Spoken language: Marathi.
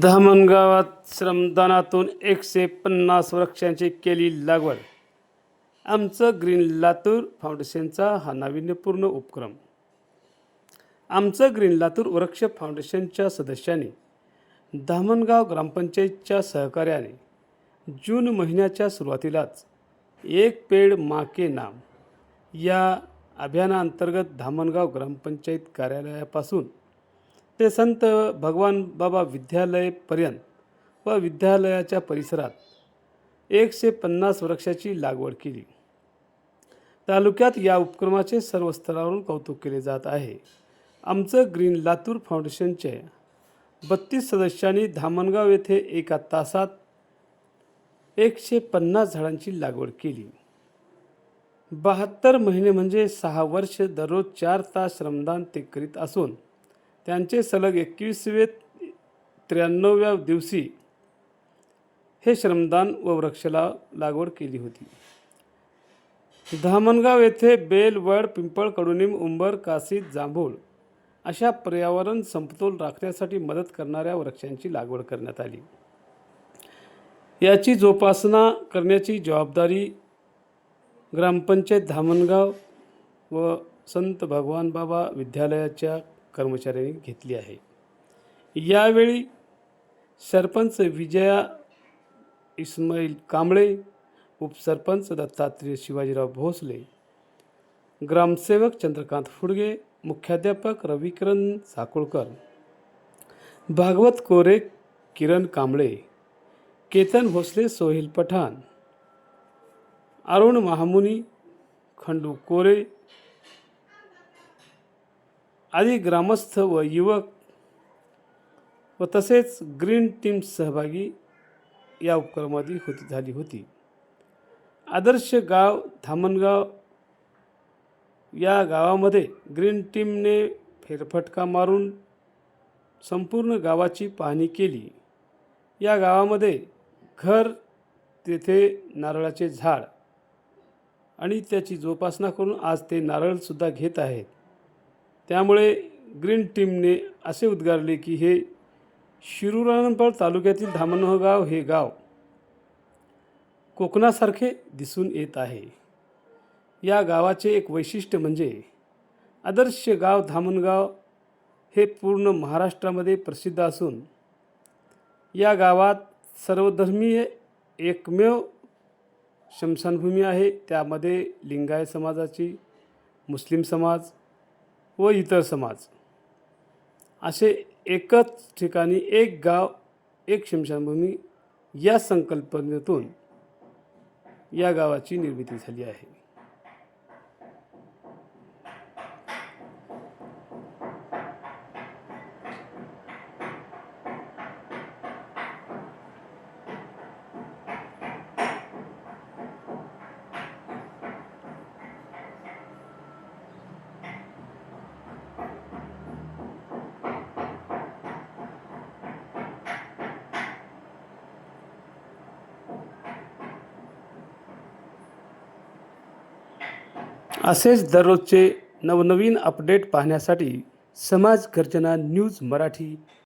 धामणगावात श्रमदानातून एकशे पन्नास वृक्षांची केली लागवड. आमचं ग्रीन लातूर फाउंडेशनचा हा नाविन्यपूर्ण उपक्रम. आमचं ग्रीन लातूर वृक्ष फाउंडेशनच्या सदस्यांनी धामणगाव ग्रामपंचायतच्या सहकार्याने जून महिन्याच्या सुरुवातीलाच एक पेड माँ के नाम या अभियानाअंतर्गत धामणगाव ग्रामपंचायत कार्यालयापासून ते संत भगवान बाबा विद्यालयपर्यंत व विद्यालयाच्या परिसरात एकशे पन्नास वृक्षाची लागवड केली. तालुक्यात या उपक्रमाचे सर्व स्तरावरून कौतुक केले जात आहे. आमचं ग्रीन लातूर फाउंडेशनचे बत्तीस सदस्यांनी धामणगाव येथे एका तासात एकशे पन्नास झाडांची लागवड केली. बहात्तर महिने म्हणजे सहा वर्ष दररोज चार तास श्रमदान ते करीत असून त्यांचे सलग एकवीसवे त्र्याण्णव्या दिवशी हे श्रमदान व वृक्षला लागवड केली होती. धामणगाव येथे बेल वड पिंपळ कडुनिंब उंबर कासी जांभूळ अशा पर्यावरण समतोल राखण्यासाठी मदत करणाऱ्या वृक्षांची लागवड करण्यात आली. याची जोपासना करण्याची जबाबदारी ग्रामपंचायत धामणगाव व संत भगवान बाबा विद्यालयाच्या कर्मचाऱ्यांनी घेतली आहे. यावेळी सरपंच विजया इस्माईल कांबळे उपसरपंच दत्तात्रय शिवाजीराव भोसले ग्रामसेवक चंद्रकांत फुडगे मुख्याध्यापक रविकिरण साकुळकर भागवत कोरे किरण कांबळे केतन भोसले सोहेल पठाण अरुण महामुनी खंडू कोरे आदी ग्रामस्थ व युवक व तसेच ग्रीन टीम सहभागी या उपक्रमामध्ये होती झाली होती. आदर्श गाव धामणगाव या गावामध्ये ग्रीन टीमने फेरफटका मारून संपूर्ण गावाची पाहणी केली. या गावामध्ये घर तेथे नारळाचे झाड आणि त्याची जोपासना करून आज ते नारळसुद्धा घेत आहेत. त्यामुळे ग्रीन टीमने असे उद्गारले की हे शिरूरानंपळ तालुक्यातील धामणगाव हे गाव कोकणासारखे दिसून येत आहे. या गावाचे एक वैशिष्ट्य म्हणजे आदर्श गाव धामणगाव हे पूर्ण महाराष्ट्रामध्ये प्रसिद्ध असून या गावात सर्वधर्मीय एकमेव शमशानभूमी आहे. त्यामध्ये लिंगायत समाजाची मुस्लिम समाज व इतर समाज. असे एकच ठिकाणी एक गाव एक शमशानभूमी या संकल्पनेतून या गावाची निर्मिती झाली आहे. असेच दररोजचे नवनवीन अपडेट पाहण्यासाठी समाज गर्जना न्यूज मराठी.